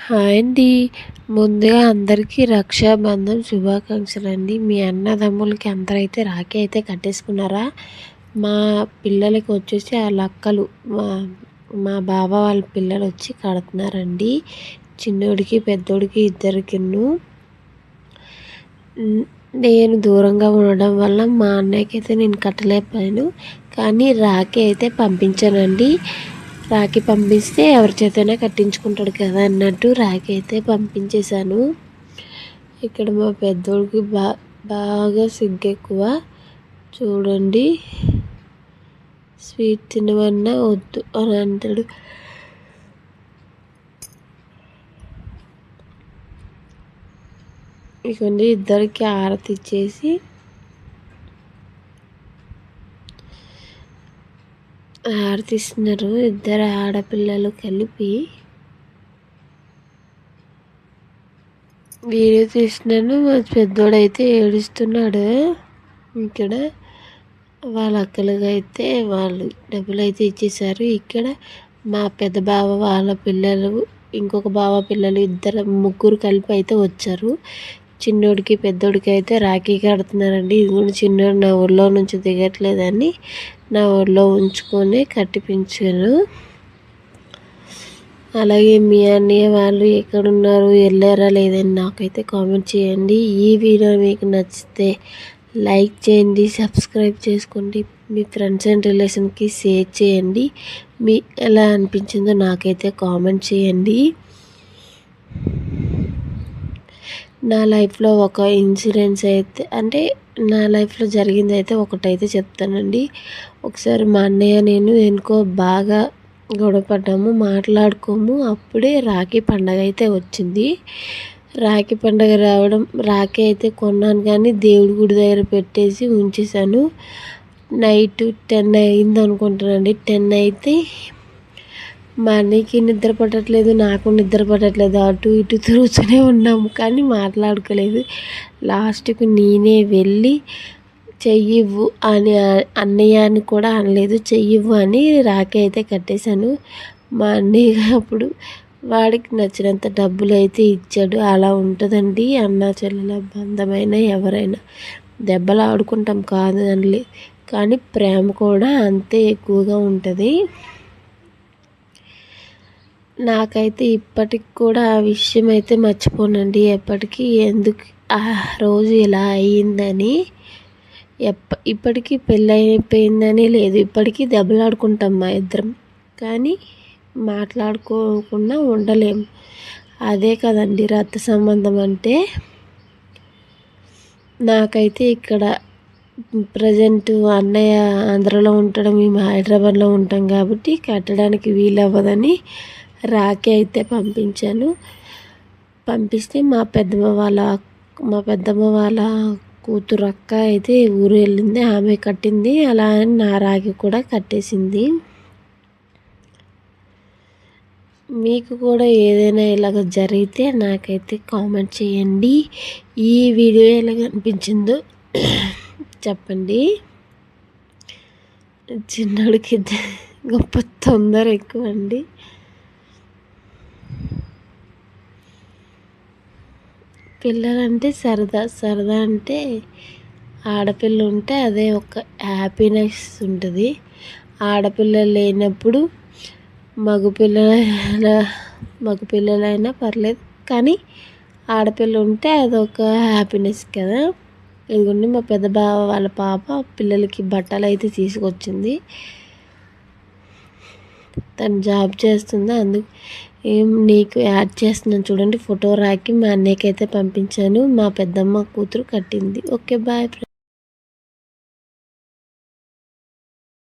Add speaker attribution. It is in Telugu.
Speaker 1: హాయ్ అండి ముందుగా అందరికీ రక్షాబంధం శుభాకాంక్షలు అండి మీ అన్నదమ్ములకి అందరైతే రాఖీ అయితే కట్టేసుకున్నారా? మా పిల్లలకి వచ్చేసి ఆ లక్కలు మా మా బావ వాళ్ళ పిల్లలు వచ్చి కడుతున్నారండి. చిన్నోడికి పెద్దోడికి ఇద్దరికిన్ను నేను దూరంగా ఉండడం వల్ల మా అన్నయ్యకి అయితే నేను కట్టలేకపోయాను. కానీ రాఖీ అయితే పంపించానండి. రాఖీ పంపిస్తే ఎవరి చేతనే కట్టించుకుంటాడు కదా అన్నట్టు రాఖీ అయితే పంపించేశాను. ఇక్కడ మా పెద్దోడికి బా బాగా సిగ్గు ఎక్కువ చూడండి. స్వీట్ తినవన్నా వద్దు అని అంటాడు. ఇకండి ఇద్దరికి ఆరతి ఇచ్చేసి ఆడతీస్తున్నారు ఇద్దరు ఆడపిల్లలు కలిపి వీడియో తీస్తున్నాను. మా పెద్దోడైతే ఏడుస్తున్నాడు. ఇక్కడ వాళ్ళ అక్కలుగా అయితే వాళ్ళు డబ్బులు అయితే ఇచ్చేసారు ఇక్కడ మా పెద్ద బావ వాళ్ళ పిల్లలు ఇంకొక బావ పిల్లలు ఇద్దరు ముగ్గురు కలిపి అయితే వచ్చారు. చిన్నోడికి పెద్దోడికి అయితే రాఖీ కడుతున్నారండి. ఇది కూడా చిన్నోడు నా ఊళ్ళో నుంచి దిగట్లేదని నా ఊళ్ళో ఉంచుకొని కట్టిపించాను అలాగే మీ అన్నయ్య వాళ్ళు ఎక్కడున్నారు వెళ్ళారా లేదని నాకైతే కామెంట్ చేయండి. ఈ వీడియో మీకు నచ్చితే లైక్ చేయండి సబ్స్క్రైబ్ చేసుకోండి మీ ఫ్రెండ్స్ అండ్ రిలేషన్కి షేర్ చేయండి. మీ ఎలా అనిపించిందో నాకైతే కామెంట్ చేయండి. నా లైఫ్లో ఒక ఇన్సిడెన్స్ అయితే అంటే నా లైఫ్లో జరిగింది అయితే ఒకటైతే చెప్తానండి. ఒకసారి మా అన్నయ్య నేను ఎందుకో బాగా గొడవపడ్డాము మాట్లాడుకోము. అప్పుడే రాఖీ పండగ అయితే వచ్చింది. రాఖీ పండగ రావడం రాఖీ అయితే కొన్నాను కానీ దేవుడి గుడి దగ్గర పెట్టేసి ఉంచేసాను నైట్ టెన్ అయింది అనుకుంటానండి టెన్ అయితే మా అన్నయ్యకి నిద్ర పట్టట్లేదు నాకు నిద్ర పట్టట్లేదు అటు ఇటు తిరుగుతూనే ఉన్నాము కానీ మాట్లాడుకోలేదు. లాస్ట్కు నేనే వెళ్ళి చెయ్యివ్వు అని అన్నయ్య అని కూడా అనలేదు చెయ్యివ్వు అని రాఖీ అయితే కట్టేశాను. మా అన్నయ్య అప్పుడు వాడికి నచ్చినంత డబ్బులు అయితే ఇచ్చాడు అలా ఉంటుందండి అన్న చెల్లెల బంధమైన ఎవరైనా. దెబ్బలు ఆడుకుంటాం కాదు అని కానీ ప్రేమ కూడా అంతే ఎక్కువగా ఉంటుంది. నాకైతే ఇప్పటికి కూడా ఆ విషయం అయితే మర్చిపోనండి. ఎప్పటికీ ఎందుకు ఆ రోజు ఇలా అయ్యిందని ఎప్ప ఇప్పటికీ పెళ్ళైపోయిందని లేదు. ఇప్పటికీ దెబ్బలాడుకుంటాం మా ఇద్దరం. కానీ మాట్లాడుకోకుండా ఉండలేము అదే కదండి రక్త సంబంధం అంటే. నాకైతే ఇక్కడ ప్రజెంట్ అన్నయ్య ఆంధ్రలో ఉండడం మేము హైదరాబాద్లో ఉంటాం కాబట్టి కట్టడానికి వీలవ్వదని రాఖీ అయితే పంపించాను. పంపిస్తే మా పెద్దమ్మ వాళ్ళ మా పెద్దమ్మ వాళ్ళ కూతురు అక్క అయితే ఊరు వెళ్ళింది ఆమె కట్టింది అలా నా రాఖీ కూడా కట్టేసింది. మీకు కూడా ఏదైనా ఇలాగ జరిగితే నాకైతే కామెంట్ చేయండి. ఈ వీడియో ఎలా అనిపించిందో చెప్పండి. చిన్నోడికి గొప్ప తొందర ఎక్కువ అండి పిల్లలంటే సరదా. సరదా అంటే ఆడపిల్ల ఉంటే అదే ఒక హ్యాపీనెస్ ఉంటుంది. ఆడపిల్లలు లేనప్పుడు మగపిల్లల మగపిల్లలైనా పర్లేదు. కానీ ఆడపిల్ల ఉంటే అదొక హ్యాపీనెస్ కదా. ఇదిగోండి మా పెద్ద బావ వాళ్ళ పాప పిల్లలకి బట్టలు అయితే తీసుకొచ్చింది. తను జాబ్ చేస్తుంది. అందుకు నీకు యాడ్ చేస్తున్నాను చూడండి ఫోటో రాకి మా అన్నయ్యకి అయితే పంపించాను మా పెద్దమ్మ కూతురు కట్టింది. Okay bye